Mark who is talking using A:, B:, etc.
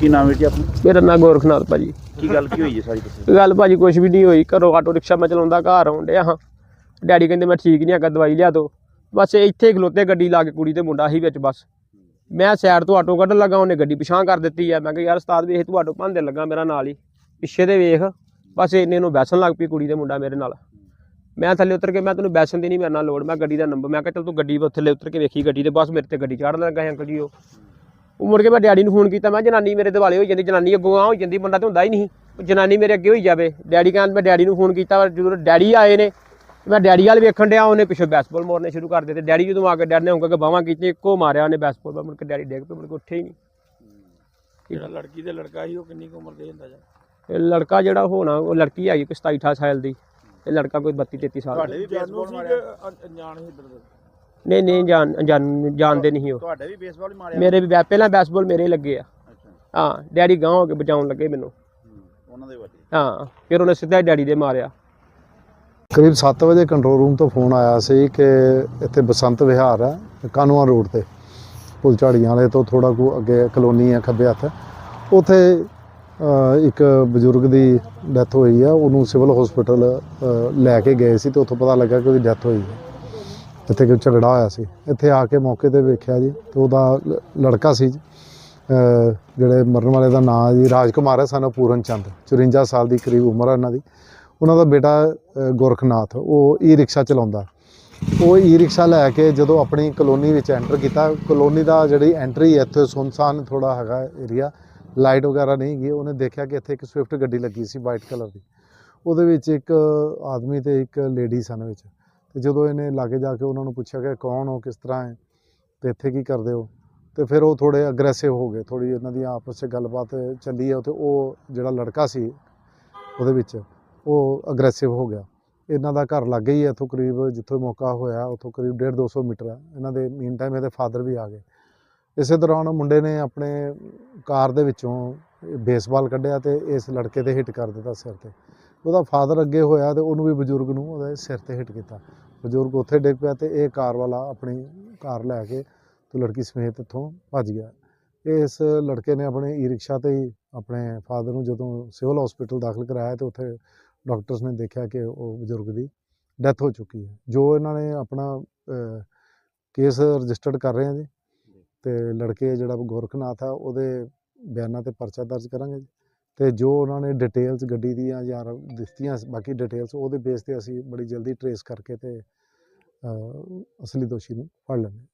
A: ਕੀ ਨਾਮ ਹੈ ਜੀ ਆਪਣਾ?
B: ਮੇਰਾ ਨਾਂ ਗੋਰਖਨਾਥ ਭਾਜੀ।
A: ਕੀ ਗੱਲ ਕੀ ਹੋਈ ਹੈ ਸਾਰੀ ਦੱਸੋ?
B: ਗੱਲ ਭਾਜੀ ਕੁਝ ਵੀ ਨਹੀਂ ਹੋਈ। ਘਰੋਂ ਆਟੋ ਰਿਕਸ਼ਾ ਮੈਂ ਚਲਾਉਂਦਾ ਘਰ ਆਉਣ ਡਿਆ ਹਾਂ। ਡੈਡੀ ਕਹਿੰਦੇ ਮੈਂ ਠੀਕ ਨਹੀਂ ਹੈਗਾ ਦਵਾਈ ਲਿਆ ਦੋ। ਬਸ ਇੱਥੇ ਖਲੋਤੇ ਗੱਡੀ ਲਾ ਕੇ ਕੁੜੀ ਤੇ ਮੁੰਡਾ ਹੀ ਵਿੱਚ ਬਸ। ਮੈਂ ਸਾਈਡ ਤੋਂ ਆਟੋ ਕੱਢਣ ਲੱਗਾ ਉਹਨੇ ਗੱਡੀ ਪਿਛਾਂ ਕਰ ਦਿੱਤੀ ਆ। ਮੈਂ ਕਿਹਾ ਯਾਰ ਉਸਤਾਦ ਵੇਖ ਤੂੰ ਆਟੋ ਭੰਦੇ ਲੱਗਾ ਮੇਰਾ ਨਾਲ ਹੀ। ਪਿੱਛੇ ਤੇ ਵੇਖ। ਬਸ ਇੰਨੇ ਨੂੰ ਬੈਸਣ ਲੱਗ ਪਈ ਕੁੜੀ ਤੇ ਮੁੰਡਾ ਮੇਰੇ ਨਾਲ। ਮੈਂ ਥੱਲੇ ਉਤਰ ਕੇ ਮੈਂ ਤੈਨੂੰ ਬੈਸਣ ਦੀ ਨਹੀਂ ਮੇਰੇ ਨਾਲ ਲੋੜ। ਮੈਂ ਗੱਡੀ ਦਾ ਨੰਬਰ ਮੈਂ ਕਿਹਾ ਚੱਲ ਤੂੰ ਗੱਡੀ ਥੱਲੇ ਉਤਰ ਕੇ ਵੇਖੀ ਗੱਡੀ ਤੇ। ਬਸ ਮੇਰੇ ਤੇ ਗੱਡੀ ਚਾੜਨ ਲੱਗਾ ਸੀ ਅੰਕਲ ਜੀ ਉਹ। ਉਹ ਮੁੜ ਕੇ ਮੈਂ ਡੈਡੀ ਨੂੰ ਫੋਨ ਕੀਤਾ ਮੈਂ ਜਨਾਨੀ ਮੇਰੇ ਦਿਵਾਲੇ ਹੋਈ ਜਾਂਦੀ ਜਨਾਨੀ ਅੱਗੋਂ ਆ ਹੋ ਜਾਂਦੀ ਬੰਦਾ ਤੇ ਹੁੰਦਾ ਹੀ ਨਹੀਂ ਉਹ ਜਨਾਨੀ ਮੇਰੇ ਅੱਗੇ ਹੋਈ ਜਾਵੇ। ਡੈਡੀ ਕਹਿੰਦਾ ਮੈਂ ਡੈਡੀ ਨੂੰ ਫੋਨ ਕੀਤਾ ਜਦੋਂ ਡੈਡੀ ਆਏ ਨੇ ਮੈਂ ਡੈਡੀ ਵਾਲ ਵੇਖਣ ਡਿਆ ਉਹਨੇ ਪਿੱਛੋਂ ਬੈਸਬਾਲ ਮਾਰਨੇ ਸ਼ੁਰੂ ਕਰ ਦਿੱਤੇ। ਡੈਡੀ ਜਦੋਂ ਆ ਕੇ ਡੈਡੀ ਨੇ ਕੇ ਬਾਹਾਂ ਕੀਤੀਆਂ ਇੱਕੋ ਮਾਰਿਆ ਉਹਨੇ ਬੈਸਬਾਲ ਮੁੜ ਕੇ ਡੈਡੀ ਡੇਗ ਪਏ ਮੁੜ ਕੇ ਉੱਠੇ ਹੀ ਨਹੀਂ।
C: ਜਿਹੜਾ ਲੜਕੀ ਤੇ ਲੜਕਾ ਸੀ ਉਹ ਕਿੰਨੀ ਕੁ ਉਮਰ ਦੇ ਹੁੰਦਾ ਜਾਂ
B: ਇਹ ਲੜਕਾ ਜਿਹੜਾ ਹੋਣਾ ਉਹ ਲੜਕੀ ਹੈਗੀ ਕੋਈ 27 28 ਸਾਲ ਦੀ। ਤੇ ਲੜਕਾ ਕੋਈ 32 33 ਸਾਲ ਦਾ।
A: ਤੁਹਾਡੇ ਵੀ ਬੇਸਬਾਲ ਮਾਰਿਆ?
C: ਅਣਜਾਣ ਇੱਧਰ ਦੇ?
B: ਨਹੀਂ ਨਹੀਂ ਜਾਣ ਜਾਣ- ਜਾਣਦੇ ਨਹੀਂ ਉਹ।
A: ਤੁਹਾਡੇ ਵੀ ਬੇਸਬਾਲ ਹੀ ਮਾਰਿਆ।
B: ਮੇਰੇ ਵੀ ਬੈ- ਪਹਿਲਾਂ ਬੈਸਬਾਲ ਮੇਰੇ ਹੀ ਲੱਗੇ ਆ।
A: ਅੱਛਾ।
B: ਹਾਂ ਡੈਡੀ ਗਾਂਹ ਹੋ ਕੇ ਬਚਾਉਣ ਲੱਗੇ ਮੈਨੂੰ।
A: ਹੂੰ, ਉਹਨਾਂ ਦੇ ਵੱਡੇ
B: ਹਾਂ। ਫਿਰ ਉਹਨੇ ਸਿੱਧਾ ਹੀ ਡੈਡੀ ਦੇ ਮਾਰਿਆ।
D: ਕਰੀਬ 7 ਵਜੇ ਕੰਟਰੋਲ ਰੂਮ ਤੋਂ ਫੋਨ ਆਇਆ ਸੀ ਕਿ ਇੱਥੇ ਬਸੰਤ ਵਿਹਾਰ ਹੈ ਕਾਨੂੰਆਂ ਰੋਡ ਤੇ। ਪੁਲ ਝਾੜੀਆਂ ਵਾਲੇ ਤੋਂ ਥੋੜਾ ਕੁ ਅੱਗੇ ਕਲੋਨੀ ਹੈ ਖੱਬੇ ਹੱਥ। ਉਥੇ ਇੱਕ ਬਜ਼ੁਰਗ ਦੀ ਡੈਥ ਹੋਈ ਹੈ ਉਹਨੂੰ ਸਿਵਲ ਹਸਪੀਟਲ ਲੈ ਕੇ ਗਏ ਸੀ ਤੇ ਉੱਥੋਂ ਪਤਾ ਲੱਗਾ ਕਿ ਉਹਦੀ ਡੈਥ ਹੋਈ ਹੈ ਇੱਥੇ ਕੋਈ ਝਗੜਾ ਹੋਇਆ ਸੀ। ਇੱਥੇ ਆ ਕੇ ਮੌਕੇ ਤੇ ਵੇਖਿਆ ਜੀ ਤੇ ਉਹਦਾ ਲੜਕਾ ਸੀ ਜੀ, ਜਿਹੜੇ ਮਰਨ ਵਾਲੇ ਦਾ ਨਾਂ ਜੀ ਰਾਜਕੁਮਾਰ ਹੈ ਸਾਨੂੰ ਪੂਰਨ ਚੰਦ 54 ਸਾਲ ਦੀ ਕਰੀਬ ਉਮਰ ਹੈ ਇਹਨਾਂ ਦੀ। ਉਹਨਾਂ ਦਾ ਬੇਟਾ ਅ, ਗੋਰਖਨਾਥ ਉਹ ਈ ਰਿਕਸ਼ਾ ਚਲਾਉਂਦਾ। ਉਹ ਈ ਰਿਕਸ਼ਾ ਲੈ ਕੇ ਜਦੋਂ ਆਪਣੀ ਕਲੋਨੀ ਵਿੱਚ ਐਂਟਰ ਕੀਤਾ ਕਲੋਨੀ ਦਾ ਜਿਹੜੀ ਐਂਟਰੀ ਹੈ ਇੱਥੇ ਸੁਨਸਾਨ ਥੋੜਾ ਹੈਗਾ ਏਰੀਆ ਲਾਈਟ ਵਗੈਰਾ ਨਹੀਂ ਗਈ ਉਹਨੇ ਦੇਖਿਆ ਕਿ ਇੱਥੇ ਇੱਕ ਸਵਿਫਟ ਗੱਡੀ ਲੱਗੀ ਸੀ ਵਾਈਟ ਕਲਰ ਦੀ। ਉਹਦੇ ਵਿੱਚ ਇੱਕ ਆਦਮੀ ਤੇ ਇੱਕ ਲੇਡੀ ਸਨ ਵਿੱਚ। ਤੇ ਜਦੋਂ ਇਹਨੇ ਲਾਗੇ ਜਾ ਕੇ ਉਹਨਾਂ ਨੂੰ ਪੁੱਛਿਆ ਕਿ ਕੌਣ ਹੋ, ਕਿਸ ਤਰ੍ਹਾਂ ਹੈ, ਤੇ ਇੱਥੇ ਕੀ ਕਰਦੇ ਹੋ? ਤੇ ਫਿਰ ਉਹ ਥੋੜੇ ਅਗਰੈਸਿਵ ਹੋ ਗਏ ਥੋੜੀ ਇਹਨਾਂ ਦੀ ਆਪਸ ਵਿੱਚ ਗੱਲਬਾਤ ਚੱਲੀ ਹੈ ਤੇ ਉਹ ਜਿਹੜਾ ਲੜਕਾ ਸੀ ਉਹਦੇ ਵਿੱਚ, ਉਹ ਅਗਰੈਸਿਵ ਹੋ ਗਿਆ। ਇਹਨਾਂ ਦਾ ਘਰ ਲੱਗੇ ਹੀ ਹੈ ਇੱਥੋਂ ਕਰੀਬ ਜਿੱਥੋਂ ਮੌਕਾ ਹੋਇਆ, ਉੱਥੋਂ ਕਰੀਬ 1.5 200 ਮੀਟਰ ਹੈ ਇਹਨਾਂ ਦੇ ਮੀਨ ਟਾਈਮ ਇਹਦੇ ਫਾਦਰ ਵੀ ਆ ਗਏ। ਇਸੇ ਦੌਰਾਨ ਮੁੰਡੇ ਨੇ ਆਪਣੇ ਕਾਰ ਦੇ ਵਿੱਚੋਂ ਬੇਸਬਾਲ ਕੱਢਿਆ ਤੇ ਇਸ ਲੜਕੇ ਤੇ ਹਿੱਟ ਕਰ ਦਿੱਤਾ ਸਿਰ ਤੇ। ਉਹਦਾ ਫਾਦਰ ਅੱਗੇ ਹੋਇਆ ਤੇ ਉਹਨੂੰ ਵੀ ਬਜ਼ੁਰਗ ਨੂੰ ਉਹਦੇ ਸਿਰ ਤੇ ਹਿੱਟ ਕੀਤਾ। ਬਜ਼ੁਰਗ ਉੱਥੇ ਡਿੱਗ ਪਿਆ ਤੇ ਇਹ ਕਾਰ ਵਾਲਾ ਆਪਣੀ ਕਾਰ ਲੈ ਕੇ ਤੇ ਲੜਕੀ ਸਮੇਤ ਇੱਥੋਂ ਭੱਜ ਗਿਆ। ਇਸ ਲੜਕੇ ਨੇ ਆਪਣੇ ਈ ਰਿਕਸ਼ਾ ਤੇ ਹੀ ਆਪਣੇ ਫਾਦਰ ਨੂੰ ਜਦੋਂ ਸਿਵਲ ਹਸਪੀਟਲ ਦਾਖਲ ਕਰਾਇਆ ਤੇ ਉੱਥੇ ਡਾਕਟਰਸ ਨੇ ਦੇਖਿਆ ਕਿ ਉਹ ਬਜ਼ੁਰਗ ਦੀ ਡੈਥ ਹੋ ਚੁੱਕੀ ਹੈ। ਜੋ ਇਹਨਾਂ ਨੇ ਆਪਣਾ ਕੇਸ ਰਜਿਸਟਰਡ ਕਰ ਰਹੇ ਹਾਂ ਜੀ। ਤੇ ਲੜਕੇ ਜਿਹੜਾ ਗੋਰਖਨਾਥ ਆ ਉਹਦੇ ਬਿਆਨਾਂ ਤੇ ਪਰਚਾ ਦਰਜ ਕਰਾਂਗੇ ਜੀ। ਤੇ ਜੋ ਉਹਨਾਂ ਨੇ ਡਿਟੇਲਸ ਗੱਡੀ ਦੀਆਂ ਜਾਂ ਦਿੱਤੀਆਂ ਬਾਕੀ ਡਿਟੇਲਸ ਉਹਦੇ ਬੇਸ ਤੇ ਅਸੀਂ ਬੜੀ ਜਲਦੀ ਟਰੇਸ ਕਰਕੇ ਤੇ ਅਸਲੀ ਦੋਸ਼ੀ ਨੂੰ ਫੜ ਲੈਂਦੇ